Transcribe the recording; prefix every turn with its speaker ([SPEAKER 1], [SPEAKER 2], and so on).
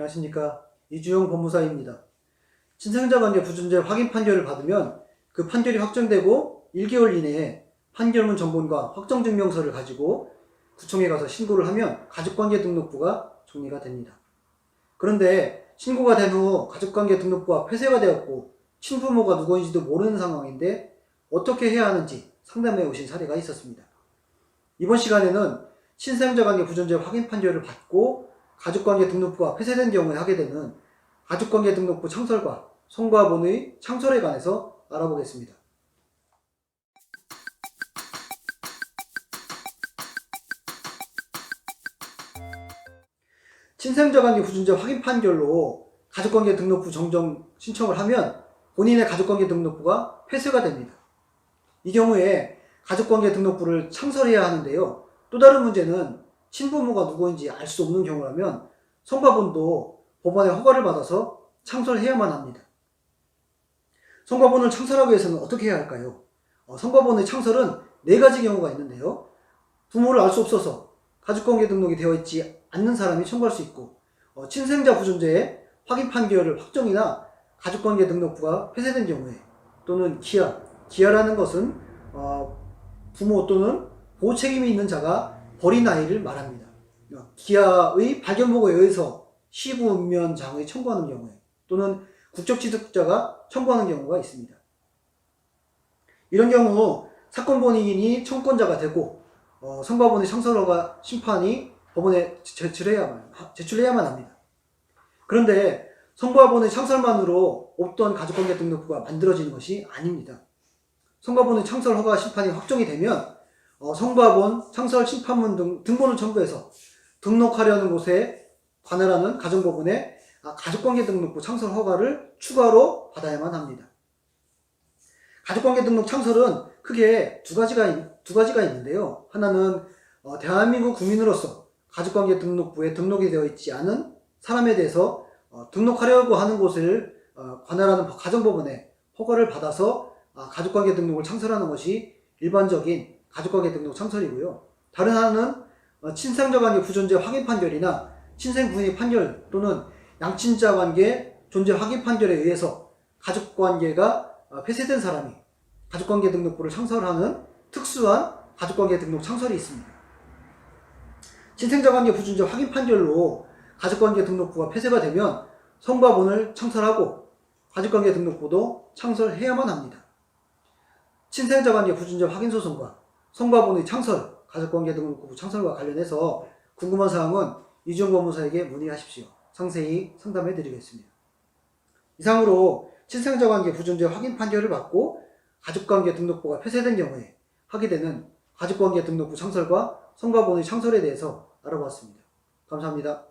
[SPEAKER 1] 안녕하십니까. 이주영 법무사입니다. 친생자 관계 부존재 확인 판결을 받으면 그 판결이 확정되고 1개월 이내에 판결문 전본과 확정증명서를 가지고 구청에 가서 신고를 하면 가족관계 등록부가 정리가 됩니다. 그런데 신고가 된 후 가족관계 등록부가 폐쇄가 되었고 친부모가 누구인지도 모르는 상황인데 어떻게 해야 하는지 상담해 오신 사례가 있었습니다. 이번 시간에는 친생자 관계 부존재 확인 판결을 받고 가족관계 등록부가 폐쇄된 경우에 하게 되는 가족관계 등록부 창설과 송과본의 창설에 관해서 알아보겠습니다. 친생자 관계 부존재 확인 판결로 가족관계 등록부 정정 신청을 하면 본인의 가족관계 등록부가 폐쇄가 됩니다. 이 경우에 가족관계 등록부를 창설해야 하는데요. 또 다른 문제는 친부모가 누구인지 알 수 없는 경우라면 성과본도 법원의 허가를 받아서 창설해야만 합니다. 성과본을 창설하기 위해서는 어떻게 해야 할까요? 어, 성과본의 창설은 네 가지 경우가 있는데요. 부모를 알 수 없어서 가족관계 등록이 되어 있지 않는 사람이 청구할 수 있고 어, 친생자 부존재의 확인 판결을 확정이나 가족관계 등록부가 폐쇄된 경우에 또는 기아, 기아라는 것은 어, 부모 또는 보호 책임이 있는 자가 버린 아이를 말합니다. 어, 기아의 발견보고에 의해서 시부운면장의 청구하는 경우에 또는 국적취득자가 청구하는 경우가 있습니다. 이런 경우 사건 본인이 청권자가 되고 어, 선거본의 창설허가 심판이 법원에 제출해야만, 제출해야만 합니다. 그런데 선거본의 창설만으로 없던 가족관계 등록부가 만들어지는 것이 아닙니다. 선거본의 창설 허가 심판이 확정이 되면 어, 선거본 창설 심판문 등 등본을 첨부해서 등록하려는 곳에 관할하는 가정법원에 아, 가족관계 등록부 창설 허가를 추가로 받아야만 합니다. 가족관계 등록 창설은 크게 두 가지가 있- 두 가지가 있는데요. 하나는 어, 대한민국 국민으로서 가족관계 등록부에 등록이 되어 있지 않은 사람에 대해서 어, 등록하려고 하는 곳을 어, 관할하는 가정법원에 허가를 받아서 아, 가족관계 등록을 창설하는 것이 일반적인 가족관계 등록 창설이고요. 다른 하나는 어, 친생자 관계 부존재 확인 판결이나 친생 부인의 판결 또는 양친자 관계 존재 확인 판결에 의해서 가족관계가 어, 폐쇄된 사람이 가족관계 등록부를 창설하는 특수한 가족관계 등록 창설이 있습니다. 친생자 관계 부존재 확인 판결로 가족관계 등록부가 폐쇄가 되면 성과본을 창설하고 가족관계 등록부도 창설해야만 합니다. 친생자 관계 부존재 확인 소송과 성과본의 창설, 가족관계 등록부 창설과 관련해서 궁금한 사항은 이종 법무사에게 문의하십시오. 상세히 상담해 드리겠습니다. 이상으로 친생자 관계 부존재 확인 판결을 받고 가족관계 등록부가 폐쇄된 경우에 하게 되는 가족관계 등록부 창설과 성과본의 창설에 대해서 알아봤습니다. 감사합니다.